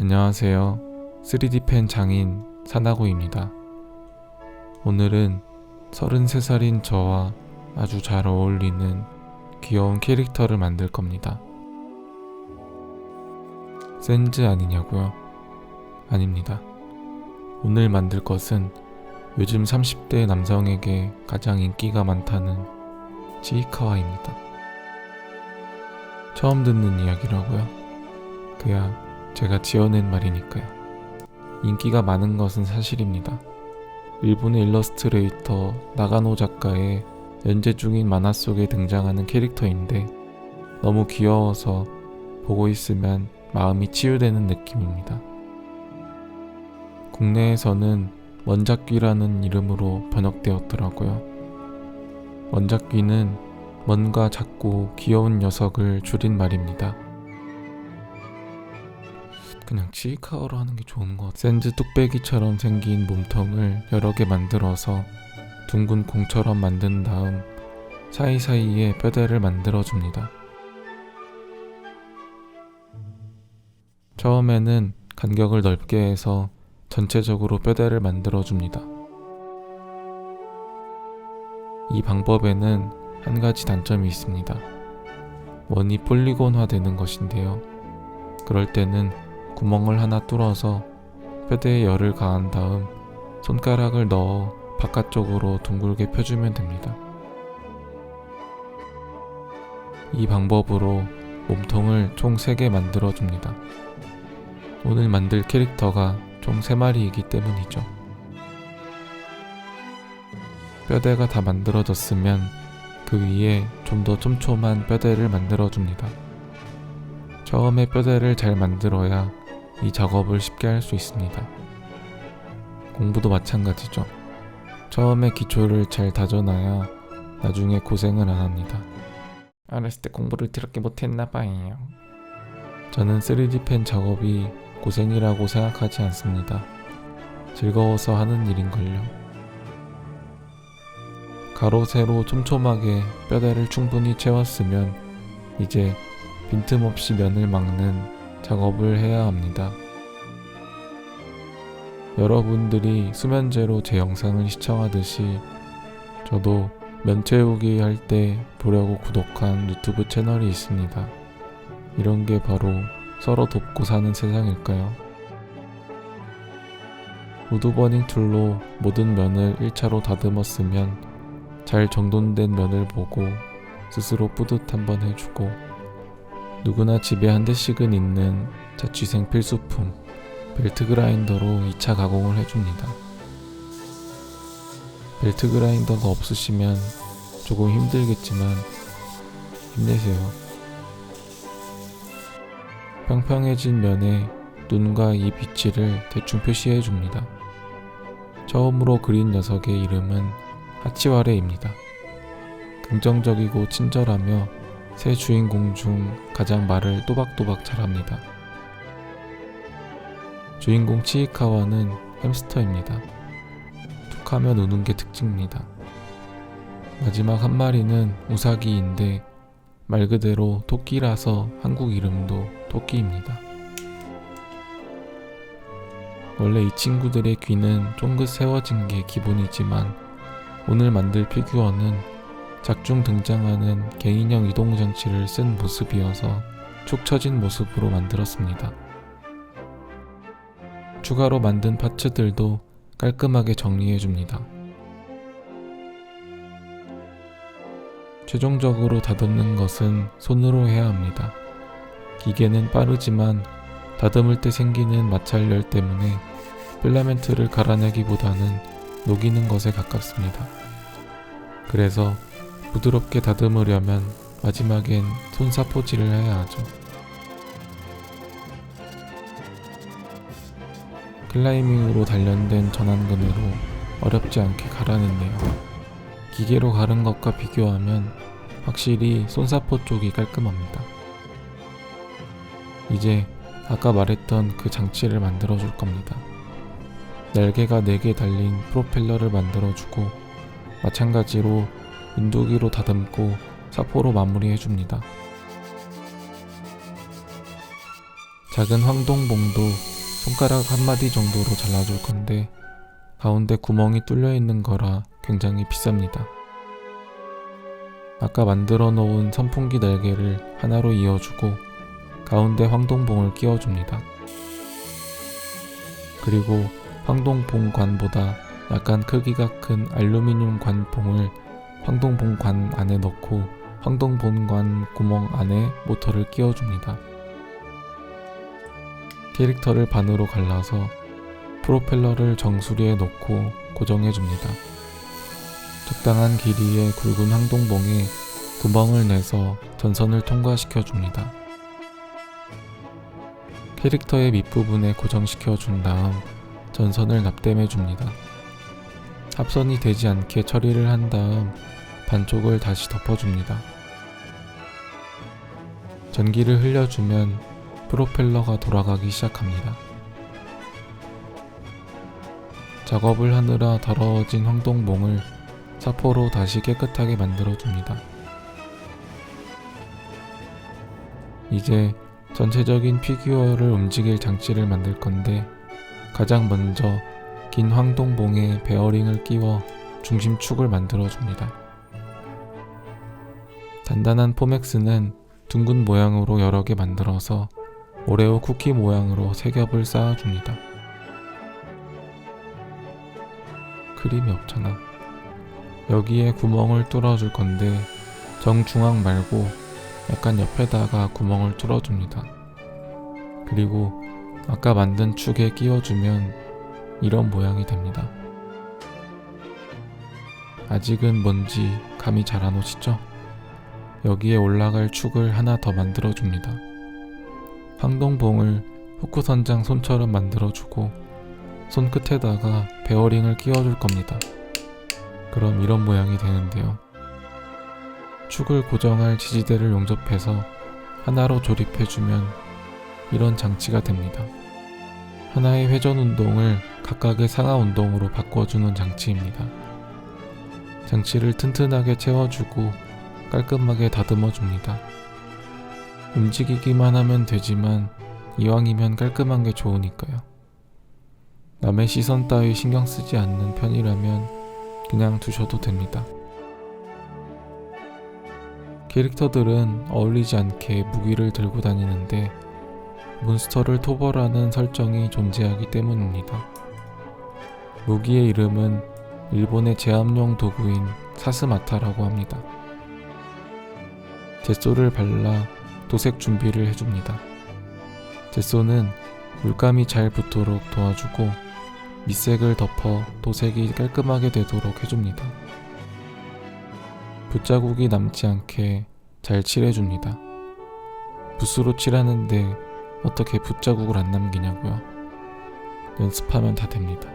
안녕하세요. 3D 펜 장인 사나고입니다. 오늘은 33살인 저와 아주 잘 어울리는 귀여운 캐릭터를 만들 겁니다. 센즈 아니냐고요? 아닙니다. 오늘 만들 것은 요즘 30대 남성에게 가장 인기가 많다는 치이카와입니다. 처음 듣는 이야기라고요? 그야 제가 지어낸 말이니까요. 인기가 많은 것은 사실입니다. 일본의 일러스트레이터 나가노 작가의 연재 중인 만화 속에 등장하는 캐릭터인데 너무 귀여워서 보고 있으면 마음이 치유되는 느낌입니다. 국내에서는 먼작귀라는 이름으로 번역되었더라고요. 먼작귀는 뭔가 작고 귀여운 녀석을 줄인 말입니다. 그냥 치이카와로 하는 게 좋은 것 같아. 센즈 뚝배기처럼 생긴 몸통을 여러 개 만들어서 둥근 공처럼 만든 다음 사이사이에 뼈대를 만들어 줍니다. 처음에는 간격을 넓게 해서 전체적으로 뼈대를 만들어 줍니다. 이 방법에는 한 가지 단점이 있습니다. 원이 폴리곤화 되는 것인데요. 그럴 때는 구멍을 하나 뚫어서 뼈대에 열을 가한 다음 손가락을 넣어 바깥쪽으로 둥글게 펴주면 됩니다. 이 방법으로 몸통을 총 3개 만들어 줍니다. 오늘 만들 캐릭터가 총 3마리이기 때문이죠. 뼈대가 다 만들어졌으면 그 위에 좀 더 촘촘한 뼈대를 만들어 줍니다. 처음에 뼈대를 잘 만들어야 이 작업을 쉽게 할 수 있습니다. 공부도 마찬가지죠. 처음에 기초를 잘 다져놔야 나중에 고생을 안 합니다. 어렸을 때 공부를 그렇게 못했나 봐요. 저는 3D 펜 작업이 고생이라고 생각하지 않습니다. 즐거워서 하는 일인걸요. 가로 세로 촘촘하게 뼈대를 충분히 채웠으면 이제 빈틈없이 면을 막는 작업을 해야 합니다. 여러분들이 수면제로 제 영상을 시청하듯이 저도 면 채우기 할 때 보려고 구독한 유튜브 채널이 있습니다. 이런 게 바로 서로 돕고 사는 세상일까요? 우드버닝 툴로 모든 면을 1차로 다듬었으면 잘 정돈된 면을 보고 스스로 뿌듯 한번 해주고 누구나 집에 한 대씩은 있는 자취생 필수품 벨트 그라인더로 2차 가공을 해줍니다. 벨트 그라인더가 없으시면 조금 힘들겠지만 힘내세요. 평평해진 면에 눈과 입 위치를 대충 표시해 줍니다. 처음으로 그린 녀석의 이름은 하치와레입니다. 긍정적이고 친절하며 세 주인공 중 가장 말을 또박또박 잘합니다. 주인공 치이카와는 햄스터입니다. 툭하면 우는 게 특징입니다. 마지막 한 마리는 우사기인데 말 그대로 토끼라서 한국 이름도 토끼입니다. 원래 이 친구들의 귀는 쫑긋 세워진 게 기본이지만 오늘 만들 피규어는 작중 등장하는 개인형 이동 장치를 쓴 모습이어서 축 처진 모습으로 만들었습니다. 추가로 만든 파츠들도 깔끔하게 정리해줍니다. 최종적으로 다듬는 것은 손으로 해야 합니다. 기계는 빠르지만 다듬을 때 생기는 마찰열 때문에 필라멘트를 갈아내기보다는 녹이는 것에 가깝습니다. 그래서 부드럽게 다듬으려면 마지막엔 손사포질을 해야 하죠. 클라이밍으로 단련된 전완근으로 어렵지 않게 갈아냈네요. 기계로 가른 것과 비교하면 확실히 손사포 쪽이 깔끔합니다. 이제 아까 말했던 그 장치를 만들어 줄 겁니다. 날개가 4개 달린 프로펠러를 만들어 주고 마찬가지로 인두기로 다듬고 사포로 마무리해줍니다. 작은 황동봉도 손가락 한마디 정도로 잘라줄 건데 가운데 구멍이 뚫려 있는 거라 굉장히 비쌉니다. 아까 만들어 놓은 선풍기 날개를 하나로 이어주고 가운데 황동봉을 끼워줍니다. 그리고 황동봉 관보다 약간 크기가 큰 알루미늄 관봉을 황동봉 관 안에 넣고 황동봉 관 구멍 안에 모터를 끼워줍니다. 캐릭터를 반으로 갈라서 프로펠러를 정수리에 놓고 고정해줍니다. 적당한 길이의 굵은 황동봉에 구멍을 내서 전선을 통과시켜줍니다. 캐릭터의 밑부분에 고정시켜 준 다음 전선을 납땜해 줍니다. 합선이 되지 않게 처리를 한 다음 반쪽을 다시 덮어줍니다. 전기를 흘려주면 프로펠러가 돌아가기 시작합니다. 작업을 하느라 더러워진 황동봉을 사포로 다시 깨끗하게 만들어줍니다. 이제 전체적인 피규어를 움직일 장치를 만들 건데 가장 먼저 긴 황동봉에 베어링을 끼워 중심축을 만들어줍니다. 단단한 포맥스는 둥근 모양으로 여러 개 만들어서 오레오 쿠키 모양으로 세 겹을 쌓아줍니다. 크림이 없잖아. 여기에 구멍을 뚫어줄 건데 정중앙 말고 약간 옆에다가 구멍을 뚫어줍니다. 그리고 아까 만든 축에 끼워주면 이런 모양이 됩니다. 아직은 뭔지 감이 잘 안 오시죠? 여기에 올라갈 축을 하나 더 만들어 줍니다. 황동봉을 후크선장 손처럼 만들어 주고 손끝에다가 베어링을 끼워 줄 겁니다. 그럼 이런 모양이 되는데요. 축을 고정할 지지대를 용접해서 하나로 조립해 주면 이런 장치가 됩니다. 하나의 회전 운동을 각각의 상하 운동으로 바꿔주는 장치입니다. 장치를 튼튼하게 채워주고 깔끔하게 다듬어 줍니다. 움직이기만 하면 되지만 이왕이면 깔끔한 게 좋으니까요. 남의 시선 따위 신경 쓰지 않는 편이라면 그냥 두셔도 됩니다. 캐릭터들은 어울리지 않게 무기를 들고 다니는데 몬스터를 토벌하는 설정이 존재하기 때문입니다. 무기의 이름은 일본의 제압용 도구인 사스마타라고 합니다. 젯소를 발라 도색 준비를 해줍니다. 젯소는 물감이 잘 붙도록 도와주고 밑색을 덮어 도색이 깔끔하게 되도록 해줍니다. 붓자국이 남지 않게 잘 칠해줍니다. 붓으로 칠하는데 어떻게 붓자국을 안 남기냐고요? 연습하면 다 됩니다.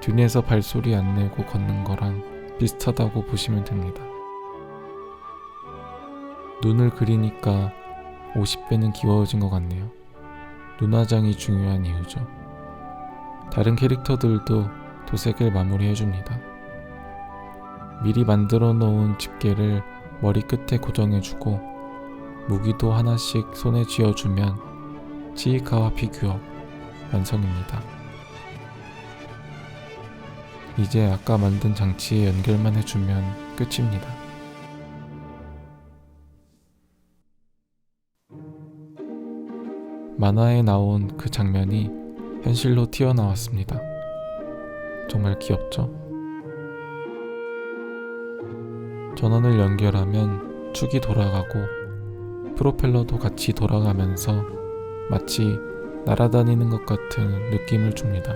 듄에서 발소리 안 내고 걷는 거랑 비슷하다고 보시면 됩니다. 눈을 그리니까 50배는 귀여워진 것 같네요. 눈화장이 중요한 이유죠. 다른 캐릭터들도 도색을 마무리해줍니다. 미리 만들어 놓은 집게를 머리 끝에 고정해주고 무기도 하나씩 손에 쥐어주면 치이카와 피규어 완성입니다. 이제 아까 만든 장치에 연결만 해주면 끝입니다. 만화에 나온 그 장면이 현실로 튀어나왔습니다. 정말 귀엽죠? 전원을 연결하면 축이 돌아가고 프로펠러도 같이 돌아가면서 마치 날아다니는 것 같은 느낌을 줍니다.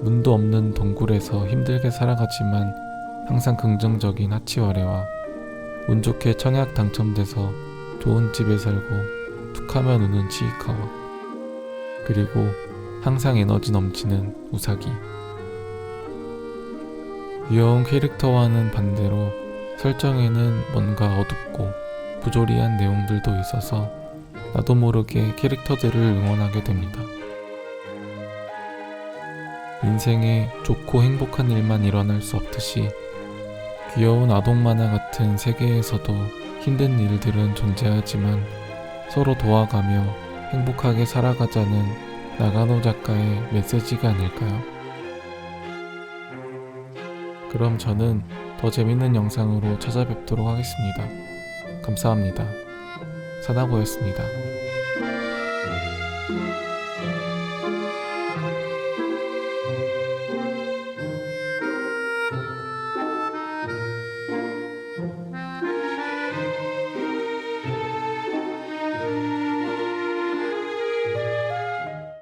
문도 없는 동굴에서 힘들게 살아가지만 항상 긍정적인 하치와레와 운 좋게 청약 당첨돼서 좋은 집에 살고 툭하면 우는 치이카와 그리고 항상 에너지 넘치는 우사기 귀여운 캐릭터와는 반대로 설정에는 뭔가 어둡고 부조리한 내용들도 있어서 나도 모르게 캐릭터들을 응원하게 됩니다. 인생에 좋고 행복한 일만 일어날 수 없듯이 귀여운 아동 만화 같은 세계에서도 힘든 일들은 존재하지만 서로 도와가며 행복하게 살아가자는 나가노 작가의 메시지가 아닐까요? 그럼 저는 더 재밌는 영상으로 찾아뵙도록 하겠습니다. 감사합니다. 사나고였습니다.